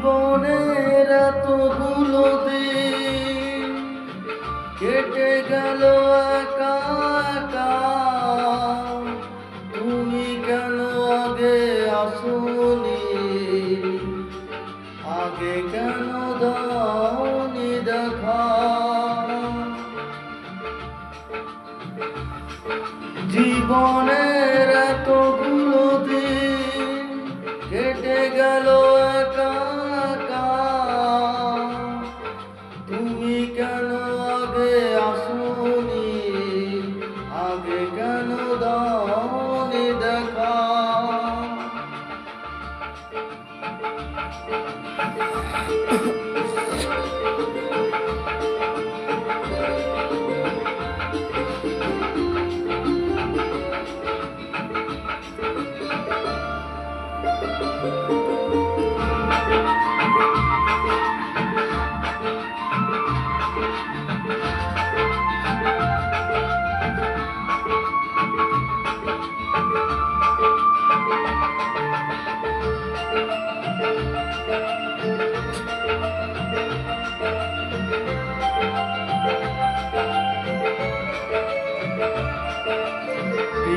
জীবনের এতগুলো দিন কেটে গেল একা একা। তুমি কেন আগে আসনি? আগে কেন দাওনি দেখা? জীবনের Ah, ah.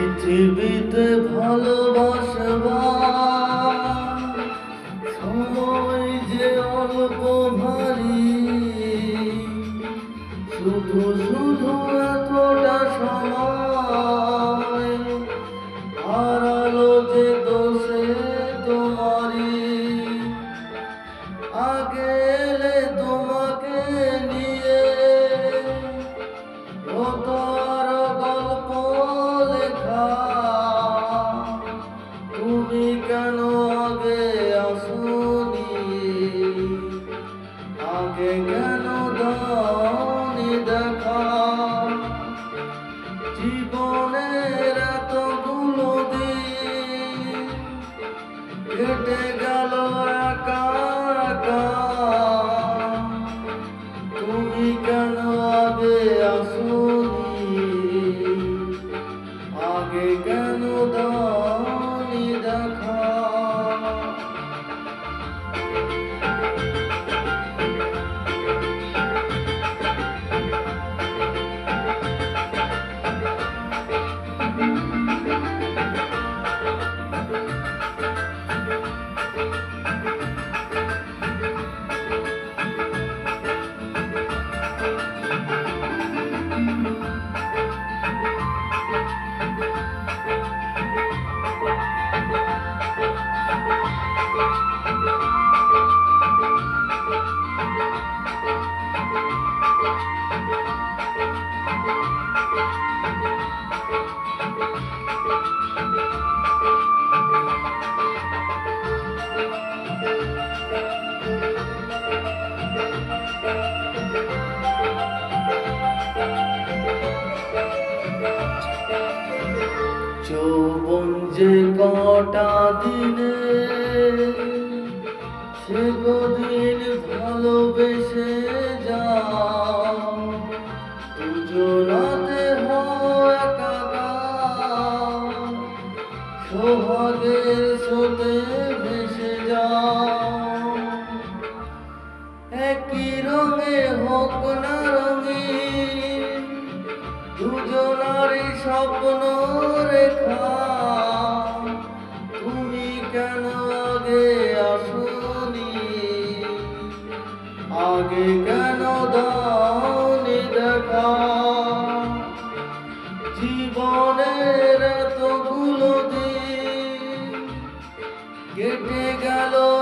পৃথিবীতে ভালোবাসবা কেন দাওনি দেখা? জীবনের দিন তুমি কেন আগে কেন দাওনি যৌবন যে কটা দিনে সে কদিন ভালোবেসে যাও। দুজনাতে সোহাগের স্রোতে ভেসে যাও। একই রঙে হোক না রঙে, দুজনারই স্বপ্ন রেখা। তুমি কেন আগে আসুনি? আগে কেন দাওনি দেখা? জীবনের এতগুলো দিন কেটে গেল